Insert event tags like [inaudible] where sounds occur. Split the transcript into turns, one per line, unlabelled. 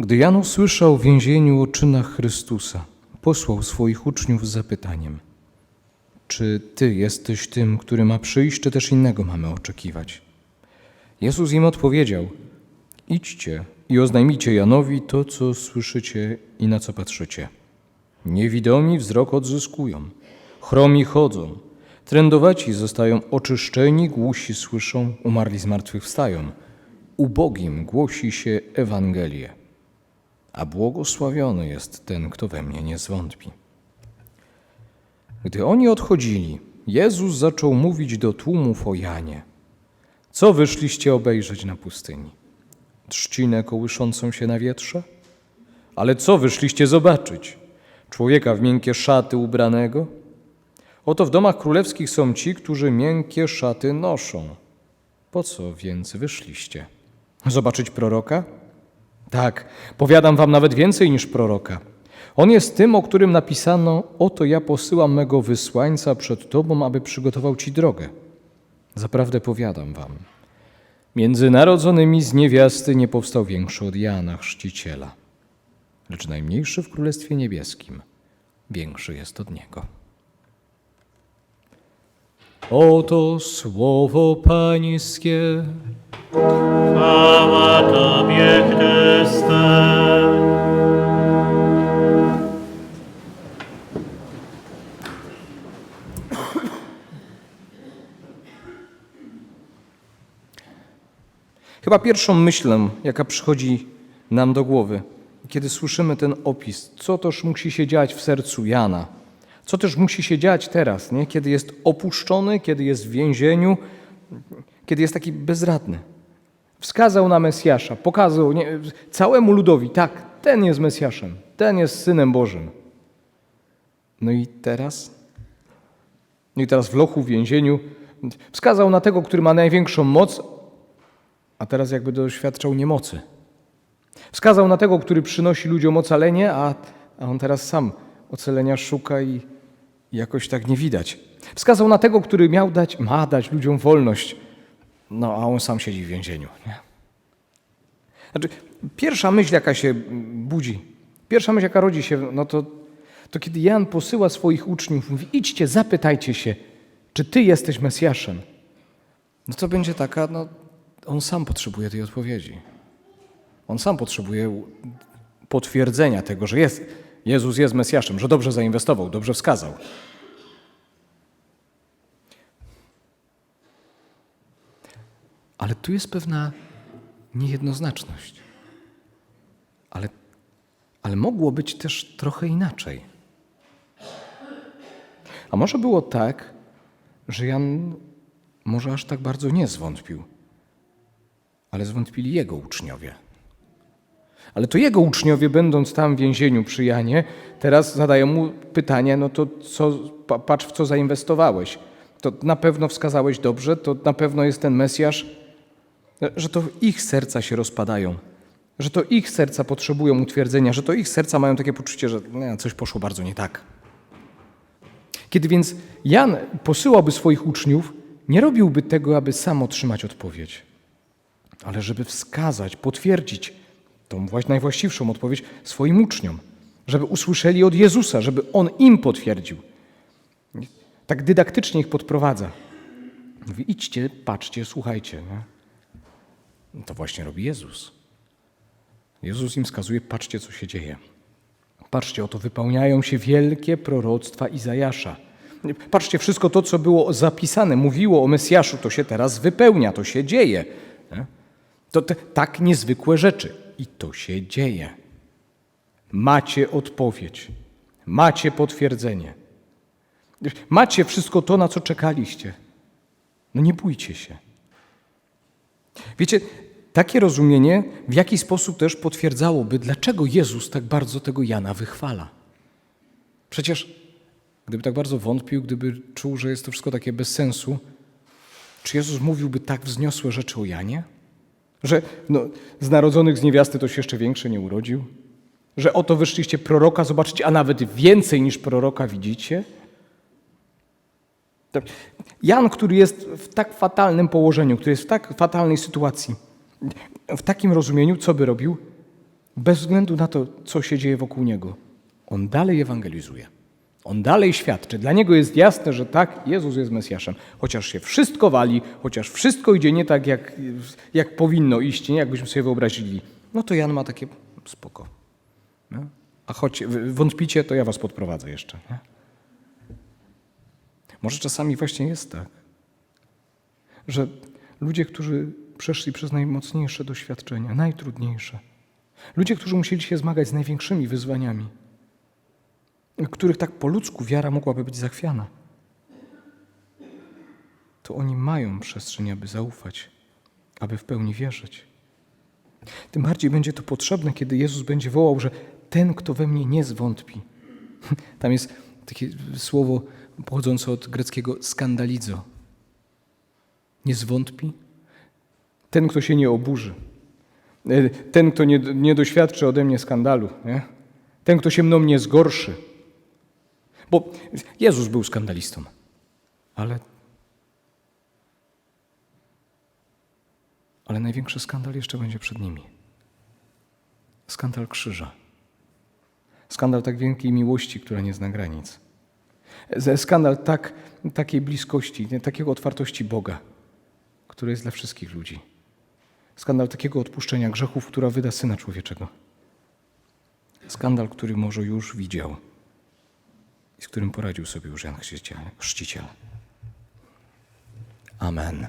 Gdy Jan usłyszał w więzieniu o czynach Chrystusa, posłał swoich uczniów z zapytaniem: Czy ty jesteś tym, który ma przyjść, czy też innego mamy oczekiwać? Jezus im odpowiedział: Idźcie i oznajmijcie Janowi to, co słyszycie i na co patrzycie. Niewidomi wzrok odzyskują, chromi chodzą, trędowaci zostają oczyszczeni, głusi słyszą, umarli z martwych wstają. Ubogim głosi się Ewangelię, a błogosławiony jest ten, kto we mnie nie zwątpi. Gdy oni odchodzili, Jezus zaczął mówić do tłumów o Janie. Co wyszliście obejrzeć na pustyni? Trzcinę kołyszącą się na wietrze? Ale co wyszliście zobaczyć? Człowieka w miękkie szaty ubranego? Oto w domach królewskich są ci, którzy miękkie szaty noszą. Po co więc wyszliście? Zobaczyć proroka? Tak, powiadam wam nawet więcej niż proroka. On jest tym, o którym napisano: Oto ja posyłam mego wysłańca przed tobą, aby przygotował ci drogę. Zaprawdę powiadam wam, między narodzonymi z niewiasty nie powstał większy od Jana Chrzciciela, lecz najmniejszy w Królestwie Niebieskim większy jest od niego. Oto słowo Pańskie.
Chwała Tobie, Chryste.
Chyba pierwszą myślą, jaka przychodzi nam do głowy, kiedy słyszymy ten opis, co też musi się dziać w sercu Jana, co też musi się dziać teraz, nie? kiedy jest opuszczony, kiedy jest w więzieniu, kiedy jest taki bezradny. Wskazał na Mesjasza, pokazał nie, całemu ludowi, tak, ten jest Mesjaszem, ten jest Synem Bożym. No i teraz? No i teraz w lochu, w więzieniu wskazał na tego, który ma największą moc, a teraz jakby doświadczał niemocy. Wskazał na tego, który przynosi ludziom ocalenie, a, a on teraz sam ocalenia szuka i, jakoś tak nie widać. Wskazał na tego, który miał dać, ma dać ludziom wolność, no a on sam siedzi w więzieniu. Nie? Znaczy, pierwsza myśl, jaka się budzi, pierwsza myśl, jaka rodzi się, no to, to kiedy Jan posyła swoich uczniów, mówi: idźcie, zapytajcie się, czy ty jesteś Mesjaszem. No to będzie taka, no on sam potrzebuje tej odpowiedzi. On sam potrzebuje potwierdzenia tego, że jest, Jezus jest Mesjaszem, że dobrze zainwestował, dobrze wskazał. Ale tu jest pewna niejednoznaczność. Ale, ale mogło być też trochę inaczej. A może było tak, że Jan może aż tak bardzo nie zwątpił, ale zwątpili jego uczniowie. Ale to jego uczniowie, będąc tam w więzieniu przy Janie, teraz zadają mu pytanie, no to co, pa- patrz w co zainwestowałeś. To na pewno wskazałeś dobrze, to na pewno jest ten Mesjasz, że to ich serca się rozpadają, że to ich serca potrzebują utwierdzenia, że to ich serca mają takie poczucie, że nie, coś poszło bardzo nie tak. Kiedy więc Jan posyłałby swoich uczniów, nie robiłby tego, aby sam otrzymać odpowiedź, ale żeby wskazać, potwierdzić tą najwłaściwszą odpowiedź swoim uczniom, żeby usłyszeli od Jezusa, żeby On im potwierdził. Tak dydaktycznie ich podprowadza. Mówi, idźcie, patrzcie, słuchajcie. Nie? No To właśnie robi Jezus. Jezus im wskazuje, patrzcie, co się dzieje. Patrzcie, oto wypełniają się wielkie proroctwa Izajasza. Patrzcie, wszystko to, co było zapisane, mówiło o Mesjaszu, to się teraz wypełnia, to się dzieje. Nie? To te, tak niezwykłe rzeczy. I to się dzieje. Macie odpowiedź. Macie potwierdzenie. Macie wszystko to, na co czekaliście. No nie bójcie się. Wiecie, takie rozumienie w jakiś sposób też potwierdzałoby, dlaczego Jezus tak bardzo tego Jana wychwala. Przecież gdyby tak bardzo wątpił, gdyby czuł, że jest to wszystko takie bez sensu, czy Jezus mówiłby tak wzniosłe rzeczy o Janie? Że no, z narodzonych z niewiasty to się jeszcze większe nie urodził? Że oto wyszliście proroka zobaczyć, a nawet więcej niż proroka widzicie? Tak. Jan, który jest w tak fatalnym położeniu, który jest w tak fatalnej sytuacji, w takim rozumieniu, co by robił? bez względu na to, co się dzieje wokół niego, on dalej ewangelizuje. On dalej świadczy. Dla niego jest jasne, że tak, Jezus jest Mesjaszem. Chociaż się wszystko wali, chociaż wszystko idzie nie tak, jak, jak powinno iść, nie jakbyśmy sobie wyobrazili, no to Jan ma takie spoko. Nie? A choć wątpicie, to ja was podprowadzę jeszcze. Nie? Może czasami właśnie jest tak, że ludzie, którzy przeszli przez najmocniejsze doświadczenia, najtrudniejsze, ludzie, którzy musieli się zmagać z największymi wyzwaniami, których tak po ludzku wiara mogłaby być zachwiana, to oni mają przestrzeń, aby zaufać, aby w pełni wierzyć. Tym bardziej będzie to potrzebne, kiedy Jezus będzie wołał, że ten, kto we mnie nie zwątpi. [laughs] Tam jest takie słowo pochodzące od greckiego skandalizo. Nie zwątpi? Ten, kto się nie oburzy. E, Ten, kto nie, nie doświadczy ode mnie skandalu. Nie? Ten, kto się mną nie zgorszy. Bo Jezus był skandalistą, ale, ale największy skandal jeszcze będzie przed nimi. Skandal krzyża. Skandal tak wielkiej miłości, która nie zna granic. Z- Skandal tak, takiej bliskości, nie, takiego otwartości Boga, który jest dla wszystkich ludzi. Skandal takiego odpuszczenia grzechów, która wyda Syna Człowieczego. Skandal, który może już widział i z którym poradził sobie już Jan. Chrzciciel. Amen.